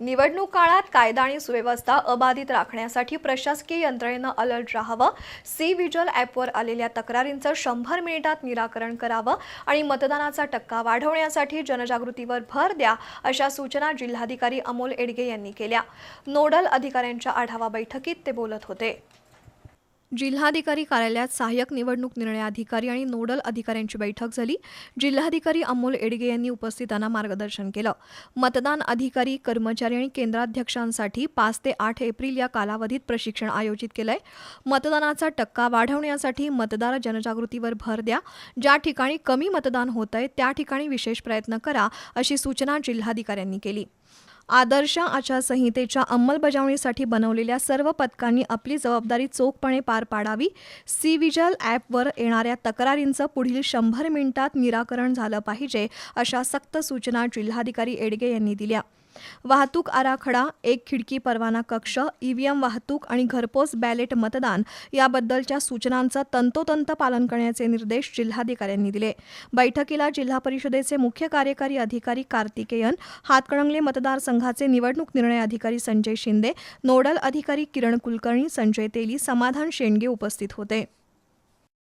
निवडणूक काळात कायदा आणि सुव्यवस्था अबाधित राखण्यासाठी प्रशासकीय यंत्रणेनं अलर्ट राहावं. सी व्हिज्युअल ॲपवर आलेल्या तक्रारींचं शंभर मिनिटात निराकरण करावं आणि मतदानाचा टक्का वाढवण्यासाठी जनजागृतीवर भर द्या अशा सूचना जिल्हाधिकारी अमोल एडगे यांनी केल्या. नोडल अधिकाऱ्यांच्या आढावा बैठकीत ते बोलत होते. जिल्हाधिकारी कार्यालयात सहाय्यक निवडणूक निर्णय अधिकारी आणि नोडल अधिकाऱ्यांची बैठक झाली. जिल्हाधिकारी अमोल एडगे यांनी उपस्थितांना मार्गदर्शन केलं. मतदान अधिकारी कर्मचारी आणि केंद्राध्यक्षांसाठी पाच ते आठ एप्रिल या कालावधीत प्रशिक्षण आयोजित केलंय. मतदानाचा टक्का वाढवण्यासाठी मतदार जनजागृतीवर भर द्या. ज्या ठिकाणी कमी मतदान होत आहे त्या ठिकाणी विशेष प्रयत्न करा अशी सूचना जिल्हाधिकाऱ्यांनी केली. आदर्श आचारसंहितेच्या अंमलबजावणीसाठी बनवलेल्या सर्व पथकांनी आपली जबाबदारी चोखपणे पार पाडावी. सी विजल ॲपवर येणाऱ्या तक्रारींचं पुढील शंभर मिनिटात निराकरण झालं पाहिजे अशा सक्त सूचना जिल्हाधिकारी एडगे यांनी दिल्या. वाहतूक आराखडा एक खिडकी परवाना कक्ष ईव्हीएम वाहतूक आणि घरपोच बॅलेट मतदान याबद्दलच्या सूचनांचं तंतोतंत पालन करण्याचे निर्देश जिल्हाधिकाऱ्यांनी दिले. बैठकीला जिल्हा परिषदेचे मुख्य कार्यकारी अधिकारी कार्तिकेयन हातकणंगले मतदारसंघाचे निवडणूक निर्णय अधिकारी संजय शिंदे नोडल अधिकारी किरण कुलकर्णी संजय तेली समाधान शेंडगे उपस्थित होते.